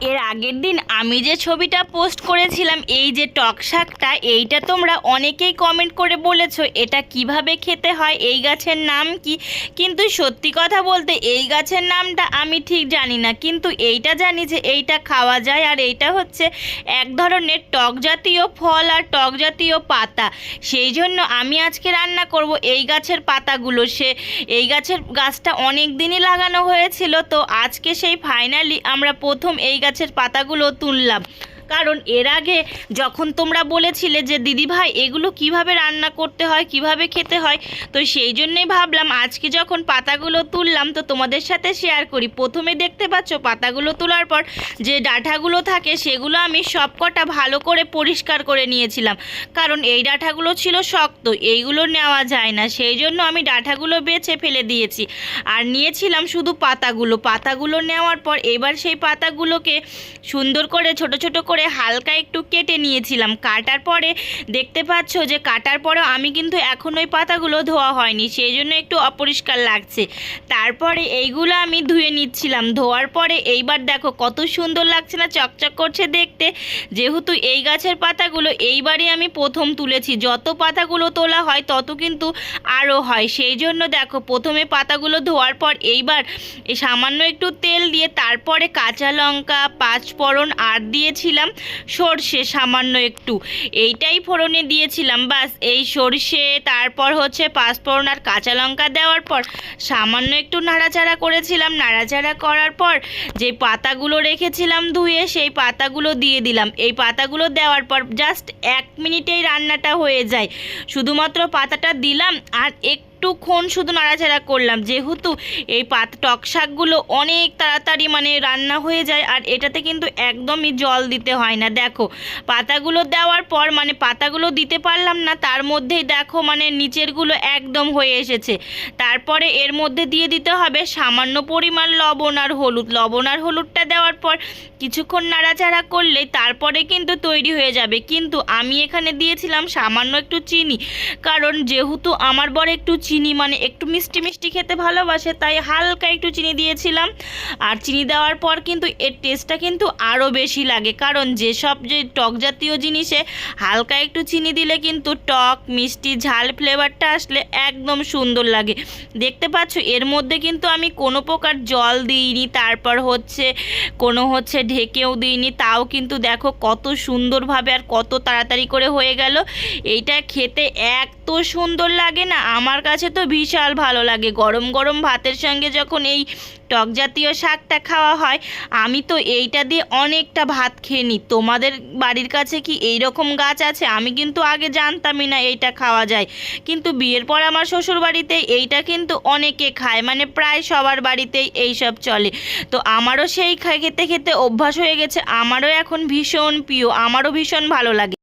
এর আগের দিন আমি যে ছবিটা পোস্ট করেছিলাম, এই যে টক শাকটা, এইটা তোমরা অনেকেই কমেন্ট করে বলেছ, এটা কীভাবে খেতে হয়, এই গাছের নাম কি? কিন্তু সত্যি কথা বলতে, এই গাছের নামটা আমি ঠিক জানি না। কিন্তু এইটা জানি যে এইটা খাওয়া যায়, আর এইটা হচ্ছে এক ধরনের টক জাতীয় ফল আর টক জাতীয় পাতা। সেই জন্য আমি আজকে রান্না করব এই গাছের পাতাগুলো। সে, এই গাছের গাছটা অনেক দিনই লাগানো হয়েছিল, তো আজকে সেই ফাইনালি আমরা প্রথম এই গাছের পাতাগুলো তুললাম। কারণ এর আগে যখন তোমরা বলেছিলে যে, দিদি ভাই, এগুলো কীভাবে রান্না করতে হয়, কীভাবে খেতে হয়? তো সেই জন্যেই ভাবলাম, আজকে যখন পাতাগুলো তুললাম, তো তোমাদের সাথে শেয়ার করি। প্রথমে দেখতে পাচ্ছ, পাতাগুলো তোলার পর যে ডাঁটাগুলো থাকে, সেগুলো আমি সবকটা ভালো করে পরিষ্কার করে নিয়েছিলাম। কারণ এই ডাঁটাগুলো ছিল শক্ত, এইগুলো নেওয়া যায় না। সেই জন্য আমি ডাঁটাগুলো বেছে ফেলে দিয়েছি। আর নিয়েছিলাম শুধু পাতাগুলো। পাতাগুলো নেওয়ার পর এবার সেই পাতাগুলোকে সুন্দর করে, ছোট ছোট করে হালকা একটু কেটে নিয়েছিলাম। কাটার পরে দেখতে পাচ্ছ যে কাটার পরে আমি কিন্তু এখন ওই পাতাগুলো ধোয়া হয়নি, সেই জন্য একটু অপরিষ্কার লাগছে। তারপরে এইগুলো আমি ধুয়ে নিচ্ছিলাম। ধোয়ার পরে এইবার দেখো কত সুন্দর লাগছে না, চকচক করছে দেখতে। যেহেতু এই গাছের পাতাগুলো এইবারই আমি প্রথম তুলেছি। যত পাতাগুলো তোলা হয় তত কিন্তু আরও হয়। সেই জন্য দেখো প্রথমে পাতাগুলো ধোয়ার পর এইবার সামান্য একটু তেল দিয়ে তারপরে কাঁচা লঙ্কা পাঁচ ফোড়ন আর দিয়েছিলাম সর্ষে সামান্য একটু। এইটাই ফোড়নে দিয়েছিলাম, বাস। এই সর্ষে, তারপর হচ্ছে পাঁচফোড়ন আর কাঁচা লঙ্কা দেওয়ার পর সামান্য একটু নাড়াচাড়া করেছিলাম। নাড়াচাড়া করার পর যে পাতাগুলো রেখেছিলাম ধুয়ে, সেই পাতাগুলো দিয়ে দিলাম। এই পাতাগুলো দেওয়ার পর জাস্ট এক মিনিটেই রান্নাটা হয়ে যায়। শুধুমাত্র পাতাটা দিলাম আর একটুক্ষণ শুধু নাড়াচাড়া করলাম। যেহেতু এই পাত টক শাকগুলো অনেক তাড়াতাড়ি মানে রান্না হয়ে যায়, আর এটাতে কিন্তু একদমই জল দিতে হয় না। দেখো, পাতাগুলো দেওয়ার পর মানে পাতাগুলো দিতে পারলাম না, তার মধ্যেই দেখো মানে নিচেরগুলো একদম হয়ে এসেছে। তারপরে এর মধ্যে দিয়ে দিতে হবে সামান্য পরিমাণ লবণ আর হলুদ। লবণ আর হলুদটা দেওয়ার পর কিছুক্ষণ নাড়াচাড়া করলে তারপরে কিন্তু তৈরি হয়ে যাবে। কিন্তু আমি এখানে দিয়েছিলাম সামান্য একটু চিনি, কারণ যেহেতু আমার বর একটু চিনি মানে একটু মিষ্টি মিষ্টি খেতে ভালোবাসে, তাই হালকা একটু চিনি দিয়েছিলাম। আর চিনি দেওয়ার পর কিন্তু এর টেস্টটা কিন্তু আরও বেশি লাগে। কারণ যেসব যে টক জাতীয় জিনিসে হালকা একটু চিনি দিলে কিন্তু টক, মিষ্টি, ঝাল ফ্লেভারটা আসলে একদম সুন্দর লাগে। দেখতে পাচ্ছ, এর মধ্যে কিন্তু আমি কোনো প্রকার জল দিইনি, তারপর হচ্ছে কোনো হচ্ছে ঢেকেও দিইনি। তাও কিন্তু দেখো কত সুন্দরভাবে আর কত তাড়াতাড়ি করে হয়ে গেল। এইটা খেতে এত সুন্দর লাগে না? আমার কাছে তো বিশাল ভালো লাগে। গরম গরম ভাতের সঙ্গে যখন এই টক জাতীয় শাকটা খাওয়া হয়, আমি তো এইটা দিয়ে অনেকটা ভাত খেয়ে নিই। তোমাদের বাড়ির কাছে কি এই রকম গাছ আছে? আমি কিন্তু আগে জানতামই না এইটা খাওয়া যায়। কিন্তু বিয়ের পর আমার শ্বশুর বাড়িতে এইটা কিন্তু অনেকে খায়। মানে প্রায় সবার বাড়িতেই এইসব চলে। তো আমারও সেই খেতে খেতে অভ্যাস হয়ে গেছে। আমারও এখন ভীষণ প্রিয়। আমারও ভীষণ ভালো লাগে।